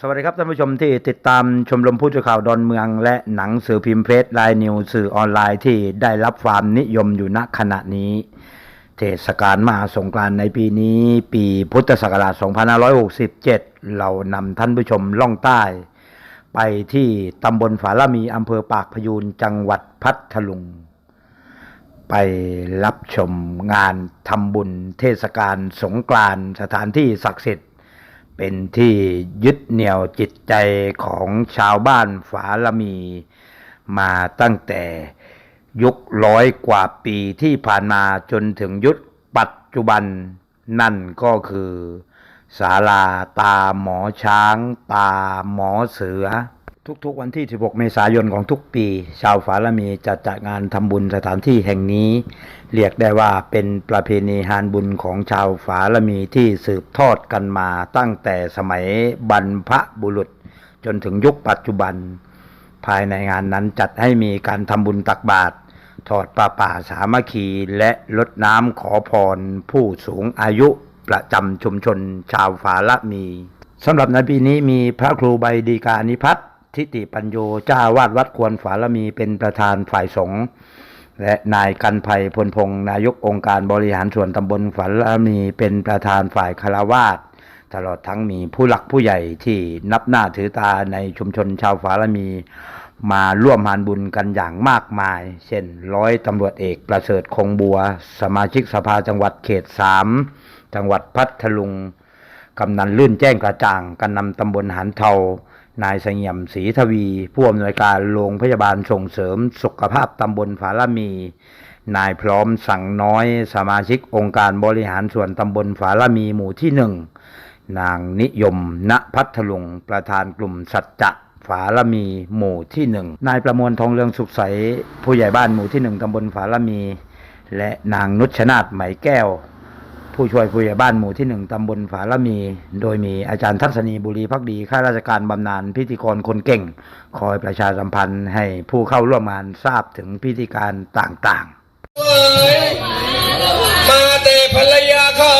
สวัสดีครับท่านผู้ชมที่ติดตามชมรมผู้สื่อข่าวดอนเมืองและหนังสือพิมพ์เพจไลน์นิวสื่อออนไลน์ที่ได้รับความนิยมอยู่ณขณะนี้ เทศกาลมหาสงกรานต์ในปีนี้ ปีพุทธศักราช 2567 เรานำท่านผู้ชมล่องใต้ ไปที่ตำบลฝาละมีอำเภอปากพยูนจังหวัดพัทลุง ไปรับชมงานทำบุญเทศกาลสงกรานต์สถานที่ศักดิ์สิทธิ์ เป็นที่ยึดเหนี่ยวจิตใจของชาวบ้านฝาละมี มาตั้งแต่ยุคร้อยกว่าปีที่ผ่านมาจนถึงยุคปัจจุบัน นั่นก็คือศาลาตาหมอช้าง ตาหมอเสือ ทุกๆวันที่ 16 เมษายนของทุกปี ชาวฝาละมีจะจัดงานทำบุญสถานที่แห่งนี้ เรียกได้ว่าเป็นประเพณีฮานบุญของชาวฝาละมีที่สืบทอดกันมาตั้งแต่สมัยบรรพบุรุษ จนถึงยุคปัจจุบัน ภายในงานนั้นจัดให้มีการทำบุญตักบาตรทอดปลาป่าสามัคคีและลดน้ำขอพรผู้สูงอายุประจำชุมชนชาวฝาละมีสำหรับในปีนี้มีพระครูใบดีกานิพัฒน์ ทิติปัญโยเจ้าวาดวัดควรฝาละมีเป็นประธานฝ่ายสงฆ์และนายกันภัยพลพงศ์นายกองค์การบริหารส่วนตำบลฝาละมีเป็นประธานฝ่ายคารวาสตลอดทั้งมีผู้หลักผู้ใหญ่ที่นับหน้าถือตาในชุมชนชาวฝาละมีมาร่วมหานบุญกันอย่างมากมาย เช่นร้อยตำรวจเอกประเสริฐคงบัว สมาชิกสภาจังหวัดเขตสามจังหวัดพัทลุง กำนันลื่นแจ้งกระจ่างกันนำตำบลหันเทา นายเสงี่ยมศรีทวี ผู้อำนวยการโรงพยาบาลส่งเสริมสุขภาพตำบลฝาละมี นายพร้อมสั่งน้อยสมาชิกองค์การบริหารส่วนตำบลฝาละมีหมู่ที่หนึ่งนางนิยม ณพัทลุง ประธานกลุ่มสัจจะฝาละมีหมู่ที่หนึ่งนายประมวลทองเรืองสุขใส ผู้ใหญ่บ้านหมู่ที่หนึ่งตำบลฝาละมี และนางนุชนาถไหมแก้ว ผู้ช่วยผู้ใหญ่บ้านหมู่ที่หนึ่งตำบลฝาละมี โดยมีอาจารย์ทัศนีบุรีพักดีข้าราชการบำนาญพิธีกรคนเก่ง คอยประชาสัมพันธ์ให้ผู้เข้าร่วมงานทราบถึงพิธีการต่างๆ มาแต่ภรรยาเขา